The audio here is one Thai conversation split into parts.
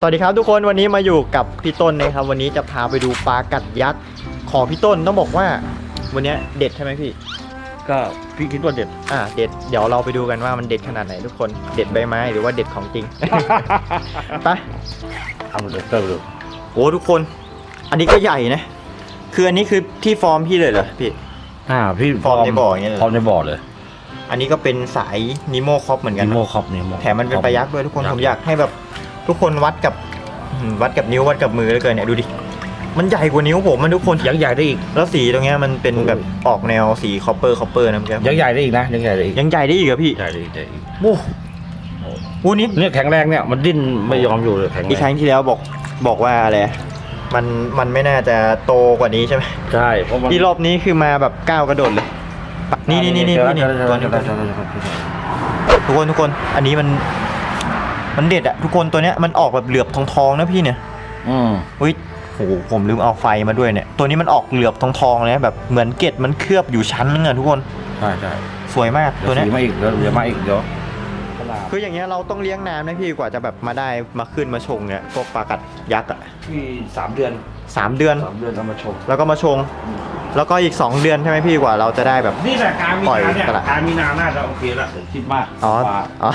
สวัสดีครับทุกคนวันนี้มาอยู่กับพี่ต้นนะครับ วันนี้จะพาไปดูปลากัดยักษ์ของพี่ต้นต้องบอกว่า วันนี้เด็ดใช่ไหมพี่ ก็พี่คิดว่าเด็ดอ่าเด็ดเดี๋ยวเราไปดูกันว่ามันเด็ดขนาดไหนทุกคนเด็ดใบไม้หรือว่าเด็ดของจริง ไปทำเลยเติมเลยโอ้ทุกคน อันนี้ก็ใหญ่นะ คืออันนี้คือที่ฟอร์มพี่เลยเหรอพี่ อ่าพี่ฟอร์มในบ่ออย่างเงี้ยเหรอ ฟอร์มในบ่อเลย อันนี้ก็เป็นสายนิโมคอปเหมือนกันนินะโมครับนิโมแถมมันเป็นปลายักษ์ด้วยทุกคนผมอยากให้แบบ ทุกคนวัดกับอืมวัดกับนิ้ววัดกับมือแล้วเกินเนี่ยดูดิ มันใหญ่กว่านิ้วผมมันทุกคน ยังใหญ่ได้อีก แล้วสีตรงเนี้ยมันเป็นแบบออกแนวสีคอปเปอร์คอปเปอร์นะพี่ยังใหญ่ได้อีกนะยังใหญ่ได้อีกยังใหญ่ได้อีกเหรอพี่ใหญ่ได้อีกใหญ่ได้อีกโอ้โหนี่เนี่ยแข็งแรงเนี่ยมันดิ้นไม่ยอมอยู่เลยแข็งแรอีกครั้งงที่แล้วบอกบอกว่าอะไรมันมันไม่น่าจะโตกว่านี้ใช่ไหมใช่เพราะมันที่รอบนี้คือมาแบบก้าวกระโดดเลย นี่นี่นี่นี่เจอแล้วนี่เจอแล้วตัวเจอนี้แล้วเจอแล้วเจอแล้วทุกคนทุกคน อันนี้มัน มันเด็ดอะทุกคนตัวเนี้ยมันออกแบบเหลือบทองทองๆนะพี่เนี่ย อืมอุ้ยโอ้โหผมลืมเอาไฟมาด้วยเนี่ย ตัวนี้มันออกเหลือบทองทองๆเลยนะแบบเหมือนเกล็ดมันเคลือบอยู่ชั้นนึงอะทุกคน ใช่ใช่สวยมากเดี๋ยตัววเนี้ยสีมาอีกเดี๋ยวเดี๋ยวมาอีกเดี๋ยวคืออย่างเงี้ยเราต้องเลี้ยงนานนะพี่กว่าจะแบบมาได้มาขึ้นมาชงเนี่ยพวกปลากัดยักษ์อะพี่สามเดือนสามเดือน สามเดือนเอามาชมแล้วก็มาชง แล้วก็อีก 2 เดือนใช่ไหมพี่กว่าเราจะได้แบบ นี่แหละการมีปล่อยนาเนี่ยตลาด การมีนาน่าจะโอเคละผมคิดมากอ๋อว่าอ๋อ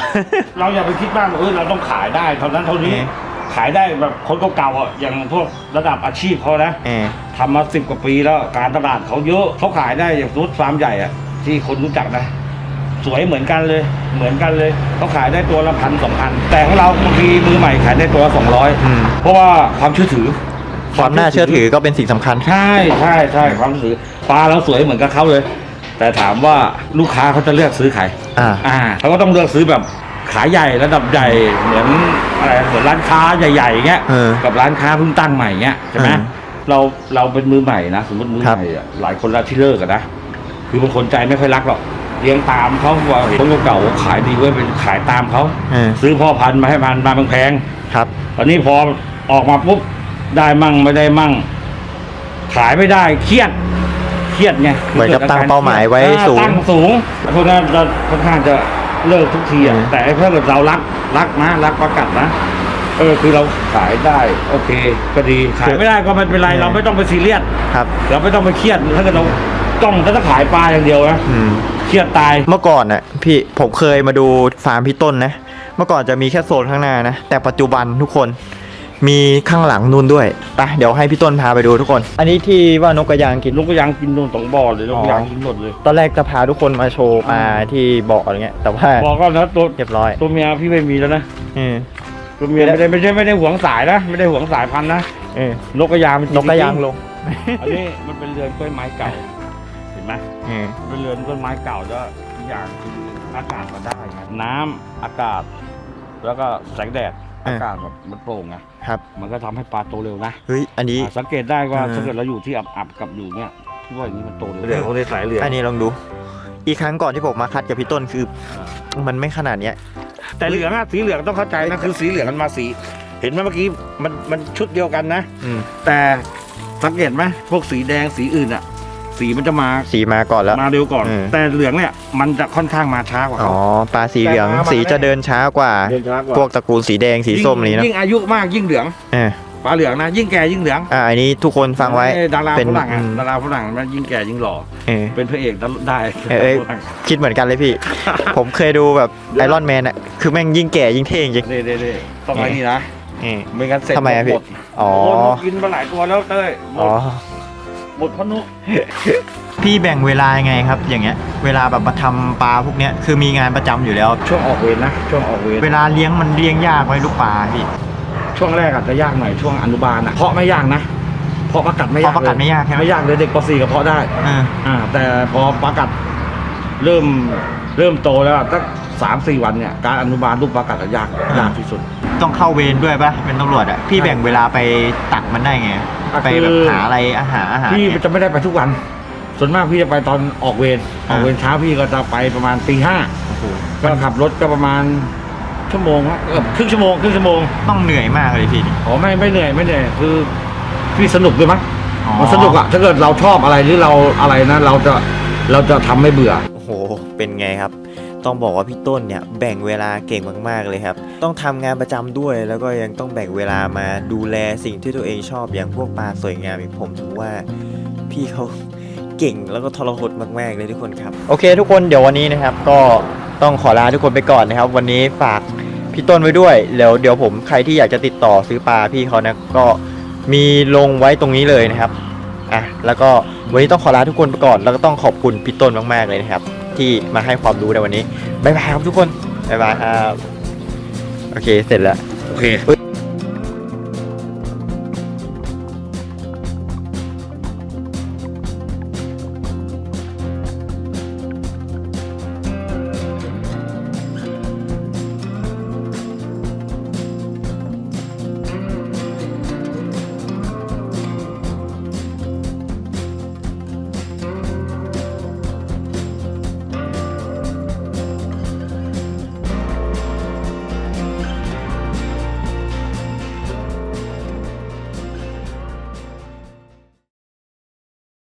เราอย่าไปคิดมากว่าเออเราต้องขายได้เท่านั้นเท่านี้ อืม ขายได้แบบคนเก่าๆอะอย่างพวกระดับอาชีพเขานะเออทำมาสิบกว่าปีแล้วการตลาดเขาเยอะเขาขายได้อย่างสมมติฟาร์มใหญ่อะที่คนรู้จักนะ สวยเหมือนกันเลย เหมือนกันเลยเขาขายได้ตัวละพันสองพันแต่ของเราบางทีมือใหม่ขายได้ตัวละสองร้อย อืม เพราะว่าความเชื่อถือ ความน่าเชื่อถือก็เป็นสิ่งสำคัญ ใช่ใช่ใช่ความเชื่อถือปลาเราสวยเหมือนกับเขาเลย แต่ถามว่าลูกค้าเขาจะเลือกซื้อใครอ่า อ่าเขาก็ต้องเลือกซื้อแบบขายใหญ่ระดับใหญ่เหมือนอะไรเหมือนร้านค้าใหญ่ๆเงี้ยเออกับร้านค้าเพิ่งตั้งใหม่เงี้ยใช่ไหมอืมเราเราเป็นมือใหม่นะสมมติมือครับใหม่อะหลายคนแล้วที่เลิกกันนะคือบางคนใจไม่ค่อยรักหรอกเลี้ยงตามเขาว่าเห็นคนเก่าๆขายดีเว้ยเป็นขายตามเขาเออ ซื้อพ่อพันธุ์มาให้มันมาแพงครับๆตอนนี้พอออกมาปุ๊บ ได้มั่งไม่ได้มั่ง ขายไม่ได้เครียด เครียดไงเหมือนกับตั้งเป้าหมายไว้อ่สูง ตั้งสูงพวกนั้นจะค่อนข้างจะเลิกทุกทีอือะมแต่ไอ้เพื่อนเรารักรักนะรักประกัดนะเออคือเราขายได้ โอเค ก็ดีขายไม่ได้ก็ไม่เป็นไรเราไม่ต้องไปซีเรียส ครับ เราไม่ต้องไปเครียดถ้าเกิดเราต้องถ้าขายปลาอย่างเดียวนะอืม เครียดตาย เมื่อก่อนน่ะพี่ผมเคยมาดูฟาร์มพี่ต้นนะ เมื่อก่อนจะมีแค่โซนข้างหน้านะ แต่ปัจจุบันทุกคน มีข้างหลังนู่นด้วยไปเดี๋ยวให้พี่ต้นพาไปดูทุกคน อันนี้ที่ว่านกกระยางกินลูกก็ยังกินโดนสองบ่อเลยลูกก็ยังอ๋อกินหมดเลยตอนแรกจะพาทุกคนมาโชว์ปลาที่บ่ออะไรเงี้ยแต่ว่าบอกก็นะตัวเรียบร้อยตัวเมียพี่ไม่มีแล้วนะเออตัวเมียไม่ได้ไม่ใช่ไม่ได้หวงสายนะไม่ได้หวงสายพันธุ์นะเออนกกระยางมันนกกระยางลงอันนี้มันเป็นเรือนกล้วยไม้เก่าเห็นไหมเออเป็นเรือนต้นไม้เก่าแล้วอีกอย่างคืออากาศมันได้ไงน้ำอากาศ แล้วก็แสงแดด อากาศแบบมันโปร่งไงครับ มันก็ทำให้ปลาโตเร็วนะเฮ้ย อันนี้ อ่าสังเกตได้ว่าเออถ้าเกิดเราอยู่ที่อับๆกับอยู่เนี้ยพี่ว่าอย่างนี้มันโตเร็วเหลืองเขาได้สายเหลืองอันนี้ลองดู อีกครั้งก่อนที่ผมมาคัดกับพี่ต้นคือ มันไม่ขนาดเนี้ย แต่เหลืองอะสีเหลืองต้องเข้าใจนะคือสีเหลืองมันมาสี เห็นไหมเมื่อกี้มันมันชุดเดียวกันนะ อืม แต่สังเกตไหมพวกสีแดงสีอื่นอะ สีมันจะมาสีมาก่อนแล้ว มาเร็วก่อนเออแต่เหลืองเนี่ยมันจะค่อนข้างมาช้ากว่าอ๋เขา อปลาสีเหลืองแต่มาสีจะเดินช้ากว่า เดินช้ากว่า พวกตระกูลสีแดงสีส้มนี้เนอะยิ่งอายุมากยิ่งเหลืองเออปลาเหลืองนะ ยิ่งแก่ยิ่งเหลืองอ่าอันนี้ทุกคนฟังไว้เอ้ยดาราเป็นฝรั่งอะอืม ดาราฝรั่งมันยิ่งแก่ยิ่งหล่อเออ เป็นพระเอกได้เอ้ยเอ้ยคิดเหมือนกันเลยพี่ ผมเคยดูแบบไอรอนแมนอะคือแม่งยิ่งแก่ยิ่งเท่จริง เด้เด้เด้ต้องไอ้นี่นะเออ ไม่งั้นเสร็จทำไมอะพี่ หดอ๋อโนกกินมาหลายตัวแล้วเต้ยหมอ๋อดหม ดเพราะนกพี่แบ่งเวลายังไงครับ อย่างเงี้ย เวลาแบบมาทำปลาพวกเนี้ยคือมีงานประจำอยู่แล้ว ช่วงออกเวรนะช่วงออกเวรเวลาเลี้ยงมันเลี้ยงยากไหมลูกปลาพี่ช่วงแรกอาจจะยากหน่อยช่วงอนุบาลอะเพาะไม่ยากนะเพาะประกัดไม่ยากเพาะประกัดไม่ยากใช่ไหมไม่ยากเลยเด็กป .4 ก็เพาะได้เอออ่าแต่พอประกัดเริ่มเริ่มโตแล้วอะตั้งสามสี่วันเนี่ยการอนุบาลลูกประกัดอะยากยากที่สุด ต้องเข้าเวรด้วยปะเป็นตำรวจอะพี่แบ่งเวลาไปตักมันได้ไง อะไปแบบคือ หาอะไรอาหารอาหารพี่เนี่ย จะไม่ได้ไปทุกวัน ส่วนมากพี่จะไปตอนออกเวรออกเวรเช้าพี่ก็จะไปประมาณตีห้าโอ้โหก็ขับรถก็ประมาณชั่วโมงฮะเกือบครึ่งชั่วโมงครึ่งชั่วโมงต้องเหนื่อยมากเลยพี่นี่ อ๋อไม่ไม่เหนื่อยไม่เหนื่อยคือพี่สนุกด้วยมั้งอ๋อ มันสนุกอะถ้าเกิดเราชอบอะไรหรือเราอะไรนะ เราจะเราจะทำไม่เบื่อ โอ้โห เป็นไงครับ ต้องบอกว่าพี่ต้นเนี่ยแบ่งเวลาเก่งมาก ๆเลยครับ ต้องทำงานประจำด้วย แล้วก็ยังต้องแบ่งเวลามาดูแลสิ่งที่ตัวเองชอบอย่างพวกปลาสวยงามอย่างผมถือว่าพี่เขาเก่งแล้วก็ทรหดมากๆเลยทุกคนครับ โอเคทุกคนเดี๋ยววันนี้นะครับ ก็ต้องขอลาทุกคนไปก่อนนะครับ วันนี้ฝากพี่ต้นไว้ด้วยแล้วเดี๋ยวผมใครที่อยากจะติดต่อซื้อปลาพี่เขานะก็มีลงไว้ตรงนี้เลยนะครับอะแล้วก็วันนี้ต้องขอลาทุกคนไปก่อน แล้วก็ต้องขอบคุณพี่ต้นมากๆเลยนะครับ ที่มาให้ความรู้ในวันนี้ บ๊ายบายครับทุกคน บ๊ายบายครับ โอเค เสร็จแล้ว โอเค